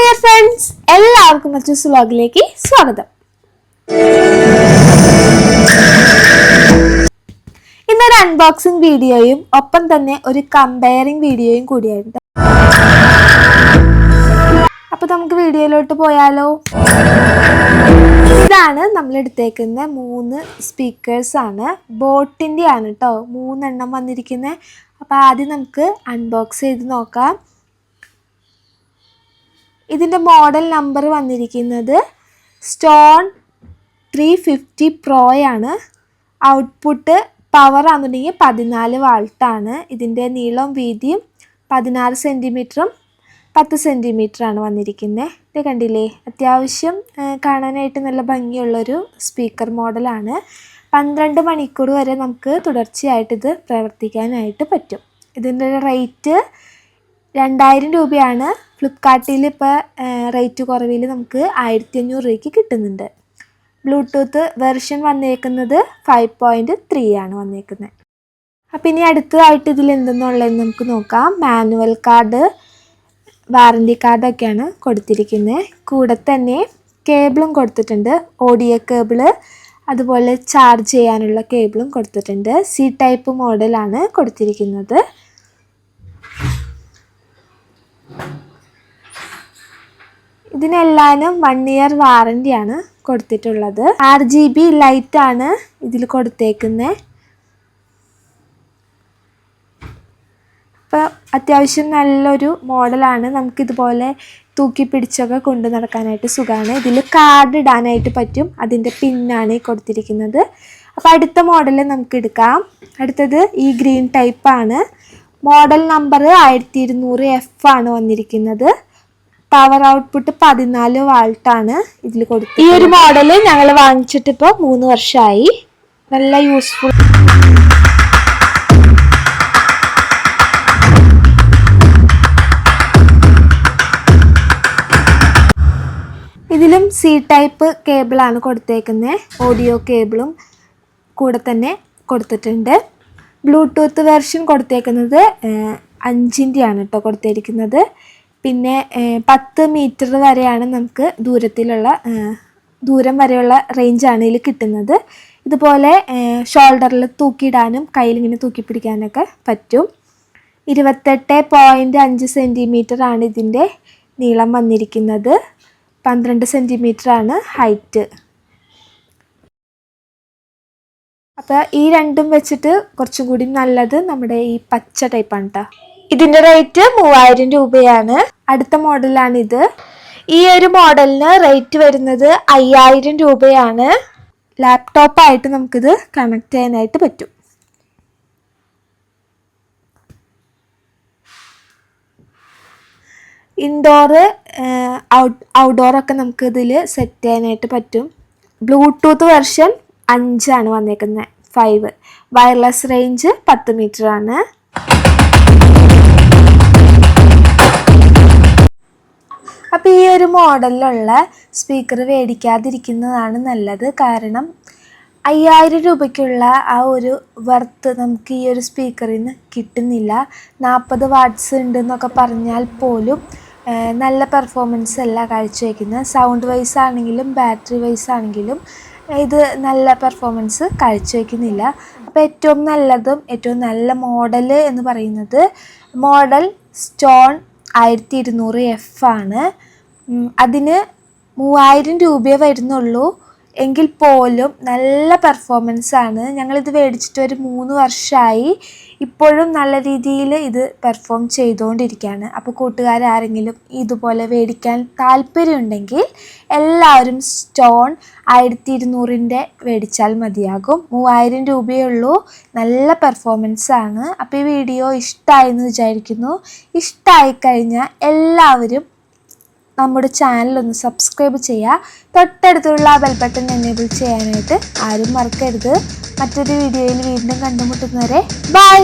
Dear friends എല്ലാവർക്കും മറ്റൊരു വ്ലോഗിലേക്ക് സ്വാഗതം. ഇന്നൊരു അൺബോക്സിംഗ് വീഡിയോയും ഒപ്പം തന്നെ ഒരു കമ്പയറിംഗ് വീഡിയോയും കൂടിയായിട്ട് അപ്പൊ നമുക്ക് വീഡിയോയിലോട്ട് പോയാലോ? ഇതാണ് നമ്മൾ എടുത്തേക്കുന്ന മൂന്ന് സ്പീക്കേഴ്സ് ആണ്. ബോട്ടിന്റെ ആണ് കേട്ടോ മൂന്നെണ്ണം വന്നിരിക്കുന്നത് അപ്പോൾ ആദ്യം നമുക്ക് അൺബോക്സ് ചെയ്ത് നോക്കാം. ഇതിന്റെ മോഡൽ നമ്പർ വന്നിരിക്കുന്നത് സ്റ്റോൺ ത്രീ ഫിഫ്റ്റി പ്രോയാണ് ഔട്ട്പുട്ട് പവർ ആണെന്നുണ്ടെങ്കിൽ പതിനാല് വാൾട്ടാണ് ഇതിന്റെ നീളവും വീതിയും പതിനാറ് സെന്റിമീറ്ററും പത്ത് സെന്റിമീറ്ററാണ് വന്നിരിക്കുന്നത് ഇത് കണ്ടില്ലേ? അത്യാവശ്യം കാണാനായിട്ട് നല്ല ഭംഗിയുള്ളൊരു സ്പീക്കർ മോഡലാണ് പന്ത്രണ്ട് മണിക്കൂർ വരെ നമുക്ക് തുടർച്ചയായിട്ട് ഇത് പ്രവർത്തിക്കാനായിട്ട് പറ്റും. ഇതിന്റെ റേറ്റ് രണ്ടായിരം രൂപയാണ് ഫ്ലിപ്കാർട്ടിൽ ഇപ്പോൾ റേറ്റ് കുറവിൽ നമുക്ക് ആയിരത്തി അഞ്ഞൂറ് രൂപയ്ക്ക് കിട്ടുന്നുണ്ട്. ബ്ലൂടൂത്ത് വെർഷൻ വന്നേക്കുന്നത് ഫൈവ് പോയിന്റ് ത്രീ ആണ് വന്നേക്കുന്നത്. അപ്പോൾ ഇനി അടുത്തതായിട്ട് ഇതിൽ എന്തെന്നുള്ളതെന്ന് നമുക്ക് നോക്കാം. മാനുവൽ കാർഡ് വാറണ്ടി കാർഡൊക്കെയാണ് കൊടുത്തിരിക്കുന്നത്. കൂടെ തന്നെ കേബിളും കൊടുത്തിട്ടുണ്ട്. ഓഡിയോ കേബിൾ അതുപോലെ ചാർജ് ചെയ്യാനുള്ള കേബിളും കൊടുത്തിട്ടുണ്ട്. സി ടൈപ്പ് മോഡലാണ് കൊടുത്തിരിക്കുന്നത്. ഇതിനെല്ലാനും വൺ ഇയർ വാറണ്ടിയാണ് കൊടുത്തിട്ടുള്ളത്. ആറ് ജി ബി ആണ് ഇതിൽ കൊടുത്തേക്കുന്നത് അപ്പോൾ അത്യാവശ്യം നല്ലൊരു മോഡലാണ് നമുക്കിതുപോലെ തൂക്കി പിടിച്ചൊക്കെ കൊണ്ട് നടക്കാനായിട്ട് സുഖമാണ് ഇതിൽ കാർഡ് ഇടാനായിട്ട് പറ്റും. അതിന്റെ പിന്നാണ് ഈ കൊടുത്തിരിക്കുന്നത്. അപ്പോൾ അടുത്ത മോഡൽ നമുക്ക് എടുക്കാം. അടുത്തത് ഈ ഗ്രീൻ ടൈപ്പാണ് മോഡൽ നമ്പർ ആയിരത്തി ഇരുന്നൂറ് എഫ് ആണ് വന്നിരിക്കുന്നത്. പവർ ഔട്ട്പുട്ട് പതിനാല് വാൾട്ടാണ് ഇതിൽ കൊടുത്തത് ഈ ഒരു മോഡൽ ഞങ്ങൾ വാങ്ങിച്ചിട്ട് ഇപ്പോൾ മൂന്ന് വർഷമായി നല്ല യൂസ്ഫുൾ ഇതിലും സി ടൈപ്പ് കേബിളാണ് കൊടുത്തേക്കുന്നത് ഓഡിയോ കേബിളും കൂടെ തന്നെ കൊടുത്തിട്ടുണ്ട്. ബ്ലൂടൂത്ത് വെർഷൻ കൊടുത്തേക്കുന്നത് അഞ്ചിന്റെയാണ് കേട്ടോ കൊടുത്തിരിക്കുന്നത്. പിന്നെ പത്ത് മീറ്റർ വരെയാണ് നമുക്ക് ദൂരത്തിലുള്ള ദൂരം വരെയുള്ള റേഞ്ചാണ് ഇതിൽ കിട്ടുന്നത്. ഇതുപോലെ ഷോൾഡറിൽ തൂക്കിയിടാനും കയ്യിൽ ഇങ്ങനെ തൂക്കി പിടിക്കാനൊക്കെ പറ്റും. ഇരുപത്തെട്ട് പോയിന്റ് അഞ്ച് സെന്റിമീറ്റർ ആണ് ഇതിന്റെ നീളം വന്നിരിക്കുന്നത്. പന്ത്രണ്ട് സെന്റിമീറ്റർ ആണ് ഹൈറ്റ് അപ്പോൾ ഈ രണ്ടും വെച്ചിട്ട് കുറച്ചും കൂടി നല്ലത് നമ്മുടെ ഈ പച്ച ടൈപ്പാണ് കേട്ടോ ഇതിന്റെ റേറ്റ് മൂവായിരം രൂപയാണ്. അടുത്ത മോഡലാണിത് ഈ ഒരു മോഡലിന് റേറ്റ് വരുന്നത് അയ്യായിരം രൂപയാണ്. ലാപ്ടോപ്പായിട്ട് നമുക്കിത് കണക്ട് ചെയ്യാനായിട്ട് പറ്റും. ഇൻഡോറ് ഔട്ട് ഔട്ട്ഡോറൊക്കെ നമുക്ക് ഇതിൽ സെറ്റ് ചെയ്യാനായിട്ട് പറ്റും. ബ്ലൂടൂത്ത് വെർഷൻ അഞ്ചാണ് വന്നേക്കുന്നത് ഫൈവ് വയർലെസ് റേഞ്ച് പത്ത് മീറ്റർ അപ്പോൾ ഈ ഒരു മോഡലിലുള്ള സ്പീക്കർ മേടിക്കാതിരിക്കുന്നതാണ് നല്ലത്. കാരണം അയ്യായിരം രൂപയ്ക്കുള്ള ആ ഒരു വർത്ത് നമുക്ക് ഈ ഒരു സ്പീക്കറിൽ നിന്ന് കിട്ടുന്നില്ല. നാൽപ്പത് വാട്ട്സ് ഉണ്ടെന്നൊക്കെ പറഞ്ഞാൽ പോലും നല്ല പെർഫോമൻസ് അല്ല കാഴ്ചവെക്കുന്നത്. സൗണ്ട് വൈസ് ആണെങ്കിലും ബാറ്ററി വൈസ് ആണെങ്കിലും ഇത് നല്ല പെർഫോമൻസ് കാഴ്ചവെക്കുന്നില്ല. അപ്പോൾ ഏറ്റവും നല്ലതും ഏറ്റവും നല്ല മോഡൽ എന്ന് പറയുന്നത് മോഡൽ സ്റ്റോൺ ആയിരത്തി ഇരുന്നൂറ് എഫ് ആണ് അതിന് മൂവായിരം രൂപയെ വരുന്നുള്ളൂ. എങ്കിൽ പോലും നല്ല പെർഫോമൻസ് ആണ്. ഞങ്ങളിത് മേടിച്ചിട്ട് ഒരു മൂന്ന് വർഷമായി ഇപ്പോഴും നല്ല രീതിയിൽ ഇത് പെർഫോം ചെയ്തുകൊണ്ടിരിക്കുകയാണ് അപ്പോൾ കൂട്ടുകാർ ആരെങ്കിലും ഇതുപോലെ മേടിക്കാൻ താല്പര്യമുണ്ടെങ്കിൽ എല്ലാവരും സ്റ്റോൺ ആയിരത്തി ഇരുന്നൂറിന്റെ മേടിച്ചാൽ മതിയാകും. മൂവായിരം രൂപയേ ഉള്ളൂ. നല്ല പെർഫോമൻസ് ആണ്. അപ്പോൾ ഈ വീഡിയോ ഇഷ്ടമായെന്ന് വിചാരിക്കുന്നു. ഇഷ്ടമായി കഴിഞ്ഞാൽ എല്ലാവരും നമ്മുടെ ചാനൽ ഒന്ന് സബ്സ്ക്രൈബ് ചെയ്യുക. തൊട്ടടുത്തുള്ള ആ ബെൽ ബട്ടൺ എനേബിൾ ചെയ്യാനായിട്ട് ആരും മറക്കരുത്. മറ്റൊരു വീഡിയോയിൽ വീണ്ടും കണ്ടുമുട്ടുന്നവരെ ബൈ